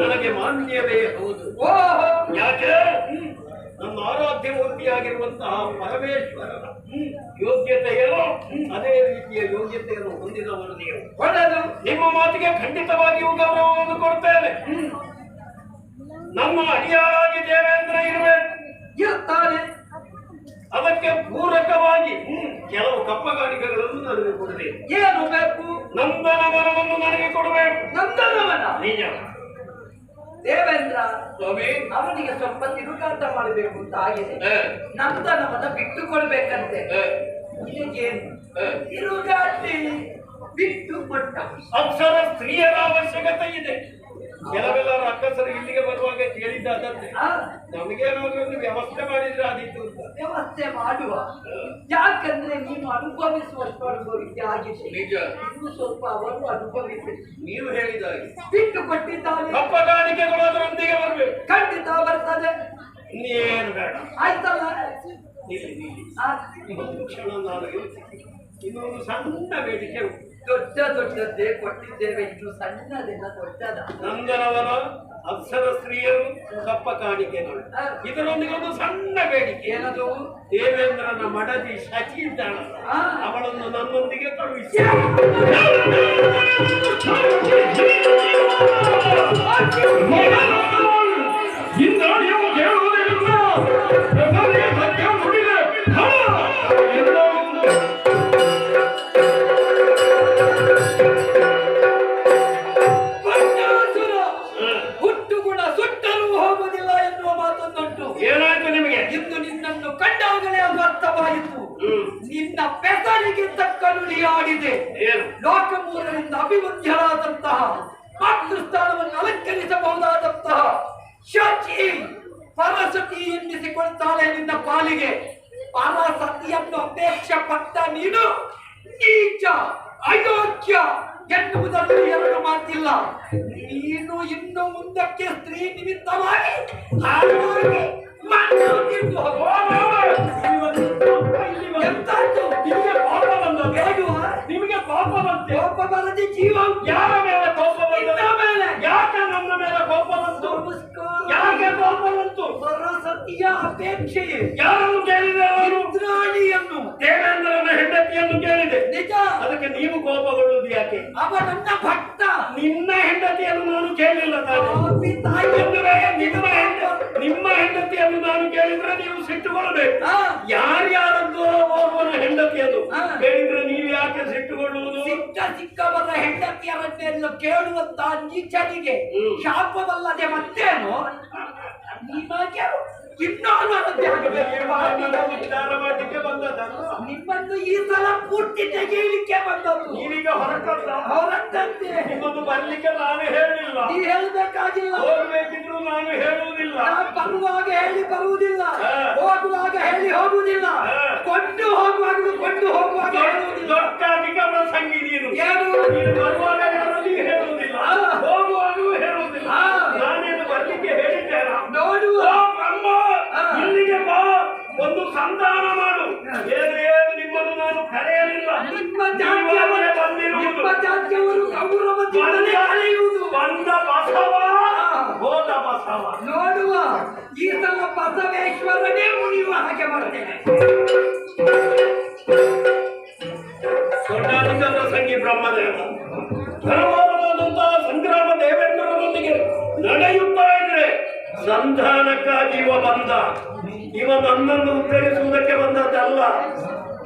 ನನಗೆ ಮಾನ್ಯವೇ ಹೌದು. ಯಾಕೆ? ನಮ್ಮ ಆರಾಧ್ಯ ಮೂರ್ತಿಯಾಗಿರುವಂತಹ ಪರಮೇಶ್ವರನ ಯೋಗ್ಯತೆಯನ್ನು ಅದೇ ರೀತಿಯ ಯೋಗ್ಯತೆಯನ್ನು ಹೊಂದಿದವರು ನೀವು. ಒಳ್ಳೆಯದು. ನಿಮ್ಮ ಮಾತಿಗೆ ಖಂಡಿತವಾಗಿಯೂ ಗೌರವವನ್ನು ಕೊಡ್ತೇನೆ ನಮ್ಮ ಅಡಿಯಾರಾಗಿ ದೇವೇಂದ್ರ ಇರುವೆ. ಇರ್ತಾರೆ ಅದಕ್ಕೆ ಪೂರಕವಾಗಿ ಕೆಲವು ಕಪ್ಪಗಾರಿಕೆಗಳನ್ನು ನನಗೆ ಕೊಡಬೇಕು. ಏನು ಬೇಕು? ನಂದನವನವನ್ನು ನನಗೆ ಕೊಡಬೇಕು ನಂದನವನ. ನಿಜ. ದೇವೇಂದ್ರ ಸ್ವಾಮಿ ಅವನಿಗೆ ಸ್ವಲ್ಪ ತಿರುಗಾಟ ಮಾಡಬೇಕು ಅಂತ ಆಗಿದೆ. ನಂತನವನ್ನ ನಂದನವನ ಬಿಟ್ಟು ಕೊಡ್ಬೇಕಂತೆ ಏ, ನಿನಗೇನು ಏ. ತಿರುಗಾಟಿ ಬಿಟ್ಟು ಕೊಟ್ಟ ಅಕ್ಷರ ಸ್ತ್ರೀಯರ ಅವಶ್ಯಕತೆ ಇದೆ. ಕೆಲವೆಲ್ಲರೂ ಅಕ್ಕಸರು ಇಲ್ಲಿಗೆ ಬರುವಾಗ ಕೇಳಿದ್ದಾದಂತೆ. ನಮಗೇನಾದ್ರೂ ಒಂದು ವ್ಯವಸ್ಥೆ ಮಾಡಿದ್ರೆ ಅದಿತ್ತು ಅಂತ ವ್ಯವಸ್ಥೆ ಮಾಡುವ. ಯಾಕಂದ್ರೆ ನೀನು ಅನುಭವಿಸುವಷ್ಟು ಅನುಭವಿಸಿ ಆಗಿದೆ ಇನ್ನು ಸ್ವಲ್ಪ ಅವರು ಅನುಭವಿಸಿ. ನೀವು ಹೇಳಿದಾಗೆ. ಬಿಟ್ಟು ಕೊಟ್ಟಿದ್ದಾನೆ. ಕಪ್ಪಗಾಣಿಕೆಗಳು ಅದರೊಂದಿಗೆ ಬರಬೇಕು. ಖಂಡಿತ ಬರ್ತದೆ. ಇನ್ನೇನು ಬೇಡ. ಆಯ್ತಲ್ಲ? ಒಂದು ಕ್ಷಣ ನಾನು ಇನ್ನೊಂದು ಸಣ್ಣ ಬೇಡಿಕೆ ದೊಡ್ಡ ದೊಡ್ಡದ್ದೇ ಕೊಟ್ಟಿದ್ದೇವೆ. ಇನ್ನು ಸಣ್ಣದೆಲ್ಲ ದೊಡ್ಡದ. ನಂದನವನ ಅಕ್ಷರ ಸ್ತ್ರೀಯರು ಕಪ್ಪ ಕಾಣಿಕೆಗಳು. ಇದರೊಂದಿಗೆ ಒಂದು ಸಣ್ಣ ಬೇಡಿಕೆ. ಏನದು? ದೇವೇಂದ್ರನ ಮಡದಿ ಶಚಿ ಇದ್ದಾಳ. ಅವಳನ್ನು ನನ್ನೊಂದಿಗೆ ಕಳುಹಿಸಿ. ಪೆಸರಿಗೆ ತಕ್ಕ ನುಡಿಯಾಡಿದೆ ಲೋಕ ಲೋಕಮೂಲದಿಂದ ಅಭಿವೃದ್ಧಿಯಾದಂತಹ ಮಾತೃಸ್ಥಾನವನ್ನು ಅಲಂಕರಿಸಬಹುದಾದಂತಹ ಶಚಿ ಪರಸತಿ ಎನ್ನಿಸಿಕೊಳ್ತಾಳೆ ನಿನ್ನ ಪಾಲಿಗೆ. ಪರಸತಿಯನ್ನು ಅಪೇಕ್ಷೆ ಪಟ್ಟ ನೀನು ನೀಚ ಅಯೋಗ್ಯ ಎನ್ನುವುದರಲ್ಲಿ ಎರಡು ಮಾತಿಲ್ಲ. ನೀನು ಇನ್ನು ಮುಂದಕ್ಕೆ ಸ್ತ್ರೀ ನಿಮಿತ್ತವಾಗಿ ಹಾಳಾಗಿ ಪಾಪ ಬಂತೆ ಕೋಪ ಬರದೆ ಜೀವ ಯಾರ ಮೇಲೆ ಕೋಪ ಬಂತು ಬಂತು ಸರಸತಿಯ ಅಪೇಕ್ಷೆಯೇ. ಯಾರನ್ನು ಕೇಳಿದೆ ಅವರು? ಇಂದ್ರಾಣಿಯನ್ನು ದೇವೇಂದ್ರನ ಹೆಂಡತಿಯನ್ನು ಕೇಳಿದೆ. ನಿಜ. ಅದಕ್ಕೆ ನೀವು ಕೋಪಗೊಳ್ಳುವುದು ಯಾಕೆ? ಅವ ನನ್ನ ಭಕ್ತ. ನಿನ್ನ ಹೆಂಡತಿಯನ್ನು ನಾನು ಕೇಳಿಲ್ಲ ತಾನೆ. ನಿಮ್ಮ ನಿಮ್ಮ ಹೆಂಡತಿಯನ್ನು ನಾನು ಕೇಳಿದ್ರೆ ನೀವು ಸಿಟ್ಟುಕೊಳ್ಬೇಕು ಯಾರ್ಯಾರದ್ದು ಓರ್ವನ ಹೆಂಡತಿಯನ್ನು ಅದು ಕೇಳಿದ್ರೆ ನೀವು ಯಾಕೆ ಸಿಟ್ಟುಕೊಳ್ಳುವುದು ಸಿಕ್ಕ ಸಿಕ್ಕವರ ಹೆಂಡತಿಯರನ್ನೆಲ್ಲ ಕೇಳುವಂತ ನೀಚನಿಗೆ. ಶಾಪವಲ್ಲದೆ ಮತ್ತೇನು? ನಿಮ್ಮನ್ನ ಉದ್ಧಾರ ಮಾಡಲಿಕ್ಕೆ ಬಂದದಲ್ಲ ನಿಮ್ಮನ್ನು ಈ ಸಲ ಪೂರ್ತಿ ತೆಗೆಯಲಿಕ್ಕೆ ಬಂದದ್ದು. ನೀವೀಗ ಹೊರಟಲ್ಲ. ಹೊರಟಂತೆ. ನಿಮ್ಮನ್ನು ಬರ್ಲಿಕ್ಕೆ ನಾನು ಹೇಳಿಲ್ಲ. ನೀವು ಹೇಳ್ಬೇಕಾಗಿಲ್ಲ. ಹೋಗ್ಬೇಕಿದ್ರು ನಾನು ಹೇಳುವುದಿಲ್ಲ. ಬರುವಾಗ ಹೇಳಿ ಬರುವುದಿಲ್ಲ. ಹೋಗುವಾಗ ಹೇಳಿ ಹೋಗುವುದಿಲ್ಲ. ಕೊಟ್ಟು ಕೊಂಡು ಹೋಗುವಾಗಲೂ ಕೊಂಡು ಹೋಗುವಾಗ ದೊಡ್ಡ ಅಧಿಕ ಸಂಗೀತ ಏನು? ನೀನು ಬರುವಾಗ ಯಾರಲ್ಲಿಗೆ ಹೇಳುವುದಿಲ್ಲ ಹಾ. ಹೋಗುವಾಗೂ ಹೇಳುವುದಿಲ್ಲ ಹಾ. ನಾನೇನು ಬರ್ಲಿಕ್ಕೆ ಹೇಳಿದ್ದೇನ ನೋಡುವ ಓ ಬ್ರಹ್ಮ ಹಾ. ಇಲ್ಲಿಗೆ ಬಾ ಒಂದು ಸಂಧಾನ ಮಾಡು. ಏನು ನಿಮ್ಮನ್ನು ನಾನು ಕರೆಯಲಿಲ್ಲ. ನಿಮ್ಮ ನೀವೇ ಜಾತಿಯವರು ಬಂದಿರುವುದು. ನಿಮ್ಮ ಜಾತಿಯವರು ಗೌರವದಿಂದಲೇ ಕಳೆಯುವುದು. ಬಂದ ಬಸವ ಹಾ. ಹೋದ ಬಸವ. ನೋಡುವ ಈ ತನ್ನ ಬಸವೇಶ್ವರನೇ ಮುನಿಯುವ ಹಾಗೆ ಮಾಡ್ತೇನೆ. ಸಂಗಿ ಬ್ರಹ್ಮದೇವ. ಧರ್ಮವಾದಂತಹ ಸಂಗ್ರಾಮ ದೇವೇಂದ್ರರೊಂದಿಗೆ ನಡೆಯುತ್ತಾ ಇದ್ರೆ ಸಂಧಾನಕ್ಕಾಗಿ ಇವ ಬಂದ. ಇವ ನನ್ನನ್ನು ಬಂದದ್ದು ಬಂದದ್ದಲ್ಲ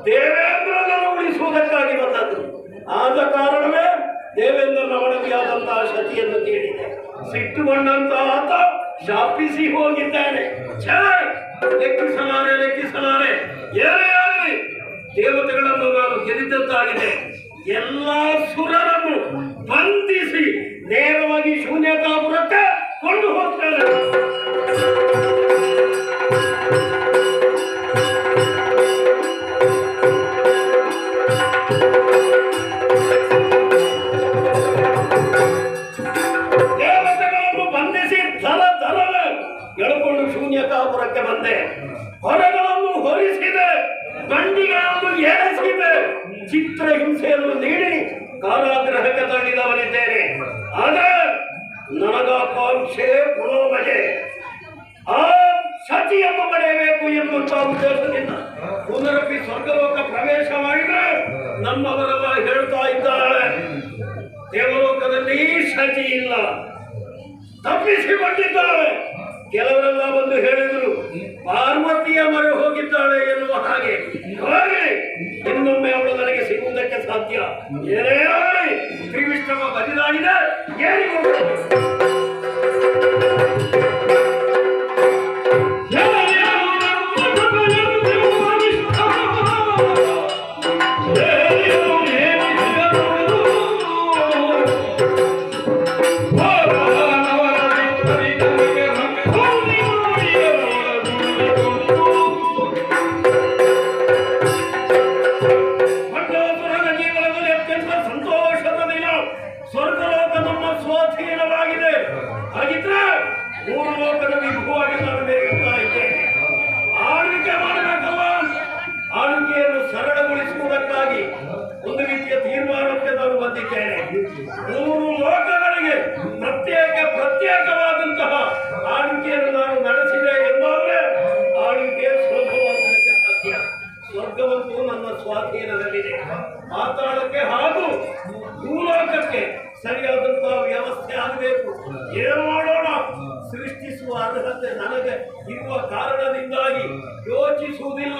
ದೇವೇಂದ್ರನನ್ನು ಉಳಿಸುವುದಕ್ಕಾಗಿ ಬಂದದ್ದು. ಆದ ಕಾರಣವೇ ದೇವೇಂದ್ರನ ಮಡದಿಯಾದಂತಹ ಶತಿಯನ್ನು ಕೇಳಿದೆ. ಸಿಟ್ಟುಕೊಂಡಂತಹ ಆತ ಶಾಪಿಸಿ ಹೋಗಿದ್ದಾನೆ. ಲೆಕ್ಕಿಸಲಾರೆ ಲೆಕ್ಕಿಸಲಾರೆ! ಏನೇ ದೇವತೆಗಳನ್ನು ನಾನು ಗೆದ್ದಿದ್ದಾಗಿದೆ ಎಲ್ಲಾ ಸುರರನ್ನು ಬಂಧಿಸಿ ನೇರವಾಗಿ ಶೂನ್ಯತಾಪುರಕ್ಕೆ ಕೊಂಡು ಹೋಗ್ತಾರೆ ಹಿಂಸೆಯನ್ನು ನೀಡಿ. ಕಾಲಾಗ್ರಹಕ್ಕೆ ತಂದಿದವನಿದ್ದೇನೆ. ಆದರೆ ನನಗಾಕಾಂಕ್ಷೆ ಪುನೋಮಜೆ ಆ ಸತಿಯನ್ನು ಪಡೆಯಬೇಕು ಎಂಬಂತಹ ಉದ್ದೇಶದಿಂದ ಪುನರಪಿ ಸ್ವರ್ಗಲೋಕ ಪ್ರವೇಶ ಮಾಡಿದ್ರೆ ನಮ್ಮವರೆಲ್ಲ ಹೇಳ್ತಾ ಇದ್ದಾಳೆ. ದೇವಲೋಕದಲ್ಲಿ ಸತಿ ಇಲ್ಲ. ತಪ್ಪಿಸಿಕೊಂಡಿದ್ದಾಳೆ. ಕೆಲವರೆಲ್ಲ ಬಂದು ಹೇಳಿದರು, ಪಾರ್ವತಿಯ ಮೊರೆ ಹೋಗಿದ್ದಾಳೆ ಎನ್ನುವ ಹಾಗೆ. ಇನ್ನೊಮ್ಮೆ ಅವಳು ನನಗೆ ಸಿಗುವುದಕ್ಕೆ ಸಾಧ್ಯ. ಏನೇ ಶ್ರೀ ಬದಿಲಾಗಿದೆ. ಏನಿಗೂ ಸರಿಯಾದಂತಹ ವ್ಯವಸ್ಥೆ ಆಗಬೇಕು. ಏನು ಮಾಡೋಣ. ಸೃಷ್ಟಿಸುವ ಅರ್ಹತೆ ನನಗೆ ಇರುವ ಕಾರಣದಿಂದಾಗಿ ಯೋಚಿಸುವುದಿಲ್ಲ.